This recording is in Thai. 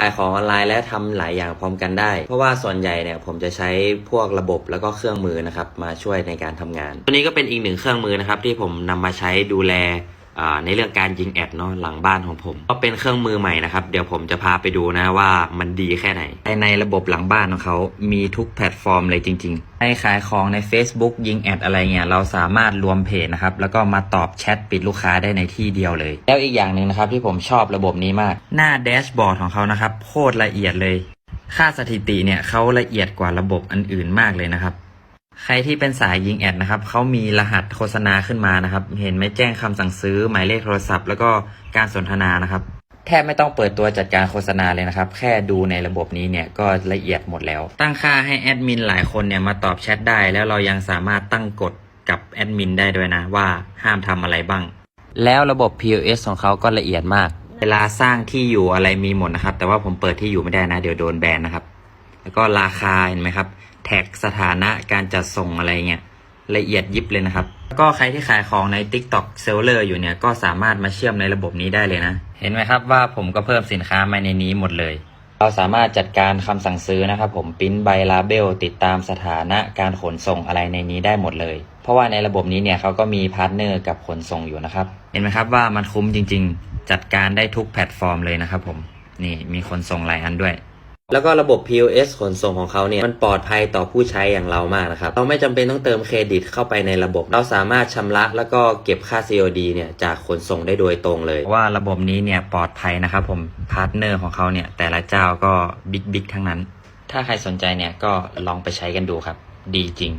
ขายของออนไลน์และทำหลายอย่างพร้อมกันได้ เพราะว่าส่วนใหญ่เนี่ยผมจะใช้พวกระบบแล้วก็เครื่องมือนะครับมาช่วยในการทำงาน ตัวนี้ก็เป็นอีกหนึ่งเครื่องมือนะครับที่ผมนำมาใช้ดูแล ในเรื่องการยิงแอดเนาะหลังบ้านของผม ก็เป็นเครื่องมือใหม่นะครับ เดี๋ยวผมจะพาไปดูนะว่ามันดีแค่ไหนในระบบหลังบ้านของเขามีทุกแพลตฟอร์มเลยจริง ๆ ให้ขายของใน Facebook ยิงแอดอะไรเงี้ยเราสามารถรวมเพจนะครับ แล้วก็มาตอบแชทปิดลูกค้าได้ในที่เดียวเลย แล้วอีกอย่างหนึ่งนะครับที่ผมชอบระบบนี้มาก หน้าแดชบอร์ดของเขานะครับโคตรละเอียดเลย ค่าสถิติเนี่ยเขาละเอียดกว่าระบบอันอื่นมากเลยนะครับ ใครที่เป็นสายยิงแอดนะครับเขามีรหัสโฆษณาขึ้นมานะครับ เห็นไหมแจ้งคำสั่งซื้อ หมายเลขโทรศัพท์ แล้วก็การสนทนานะครับ แทบไม่ต้องเปิดตัวจัดการโฆษณาเลยนะครับ แค่ดูในระบบนี้เนี่ยก็ละเอียดหมดแล้ว ตั้งค่าให้แอดมินหลายคนเนี่ยมาตอบแชทได้ แล้วเรายังสามารถตั้งกฎกับแอดมินได้ด้วยนะว่าห้ามทำอะไรบ้าง แล้วระบบ POS ของเขาก็ละเอียดมาก เวลาสร้างที่อยู่อะไรมีหมดนะครับ แต่ว่าผมเปิดที่อยู่ไม่ได้นะ เดี๋ยวโดนแบนนะครับ แล้วก็ราคาเห็นไหมครับ แท็กสถานะการจัดส่งอะไรเงี้ยละเอียดยิบเลยนะครับ ก็ใครที่ขายของใน TikTok Seller อยู่เนี่ยก็สามารถมาเชื่อมในระบบนี้ได้เลยนะ เห็นไหมครับว่าผมก็เพิ่มสินค้ามาในนี้หมดเลย เราสามารถจัดการคำสั่งซื้อนะครับผมปริ้นใบลาเบลติดตามสถานะการขนส่งอะไรในนี้ได้หมดเลย เพราะว่าในระบบนี้เนี่ยเขาก็มีพาร์ทเนอร์กับขนส่งอยู่นะครับ เห็นไหมครับว่ามันคุ้มจริง ๆ จัดการได้ทุกแพลตฟอร์มเลยนะครับผม นี่มีขนส่งหลายอันด้วย แล้วก็ระบบ POS ขนส่งของเขาเนี่ยมันปลอดภัยต่อผู้ใช้อย่างเรามากนะครับ เราไม่จำเป็นต้องเติมเครดิตเข้าไปในระบบ เราสามารถชำระแล้วก็เก็บค่า COD เนี่ยจากขนส่งได้โดยตรงเลย ว่าระบบนี้เนี่ยปลอดภัยนะครับผมพาร์ทเนอร์ของเขาเนี่ยแต่ละเจ้าก็บิ๊กบิ๊กทั้งนั้น ถ้าใครสนใจเนี่ยก็ลองไปใช้กันดูครับ ดีจริง